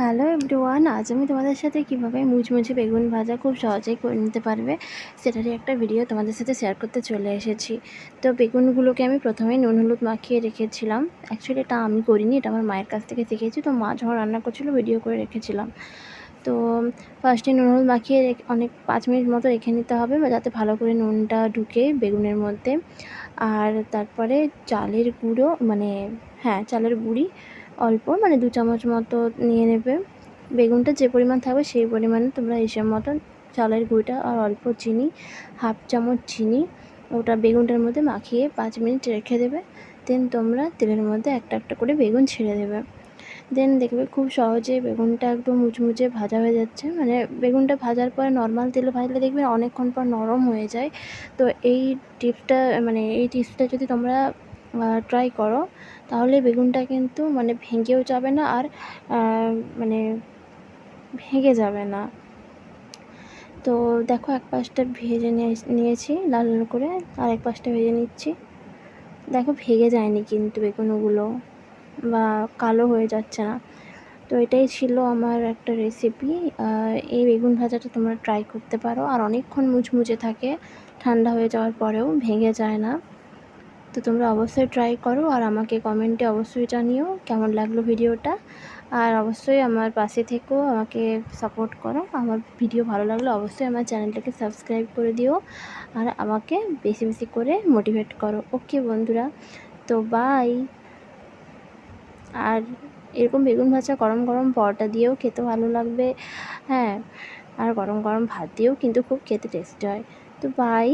Hello everyone আজ আমি তোমাদের সাথে কীভাবে মুচমুচে বেগুন ভাজা খুব সহজেই করে নিতে পারবে, সেটারই একটা ভিডিও তোমাদের সাথে শেয়ার করতে চলে এসেছি। তো বেগুনগুলোকে আমি প্রথমে নুন হলুদ মাখিয়ে রেখেছিলাম। অ্যাকচুয়ালি এটা আমি করিনি, এটা আমার মায়ের কাছ থেকে শিখেছি। তো মা যখন রান্না করছিল ভিডিও করে রেখেছিলাম। তো ফার্স্টে নুন হলুদ মাখিয়ে অনেক পাঁচ মিনিট মতো রেখে নিতে হবে যাতে ভালো করে নুনটা ঢুকে বেগুনের মধ্যে। আর তারপরে চালের গুঁড়ো মানে হ্যাঁ চালের গুঁড়ি অল্প মানে দু চামচ মতো নিয়ে নেবে। বেগুনটা যে পরিমাণ থাকবে সেই পরিমাণে তোমরা হিসেব মতন চালের গুঁড়িটা আর অল্প চিনি, হাফ চামচ চিনি, ওটা বেগুনটার মধ্যে মাখিয়ে পাঁচ মিনিট রেখে দেবে। দেন তোমরা তেলের মধ্যে একটা একটা করে বেগুন ছেড়ে দেবে। দেন দেখবে খুব সহজে বেগুনটা একদম মুচমুচে ভাজা হয়ে যাচ্ছে। মানে বেগুনটা ভাজার পরে নর্মাল তেলে ভাজলে দেখবে অনেকক্ষণ পর নরম হয়ে যায়। তো এই টিপসটা মানে এই টিপসটা যদি তোমরা ট্রাই করো। তাহলে বেগুনটা কিন্তু মানে ভেঙেও যাবে না আর মানে ভেঙে যাবে না। তো দেখো এক পাশটা ভেজে নিয়েছি লাল লাল করে, আর এক পাশটা ভেজে নিচ্ছি। দেখো ভেঙে যায়নি কিন্তু বেগুনগুলো, বা কালো হয়ে যাচ্ছে না। তো এটাই ছিল আমার একটা রেসিপি এই বেগুন ভাজাটা তোমরা ট্রাই করতে পারো। আর অনেকক্ষণ মুচমুচে থাকে, ঠান্ডা হয়ে যাওয়ার পরেও ভেঙে যায় না। তো তোমরা অবশ্যই ট্রাই করো আর আমাকে কমেন্টে অবশ্যই জানিও কেমন লাগল ভিডিওটা আর অবশ্যই আমার পাশে থেকেও আমাকে সাপোর্ট করো। আমার ভিডিও ভালো লাগলে অবশ্যই আমার চ্যানেলটাকে সাবস্ক্রাইব করে দিও আর আমাকে বেশি বেশি করে মোটিভেট করো। ওকে বন্ধুরা? তো বাই আর এরকম বেগুন ভাজা, গরম গরম পরোটা দিয়েও খেতে ভালো লাগবে। হ্যাঁ আর গরম গরম ভাত দিয়েও কিন্তু খুব খেতে টেস্টি হয়। তো বাই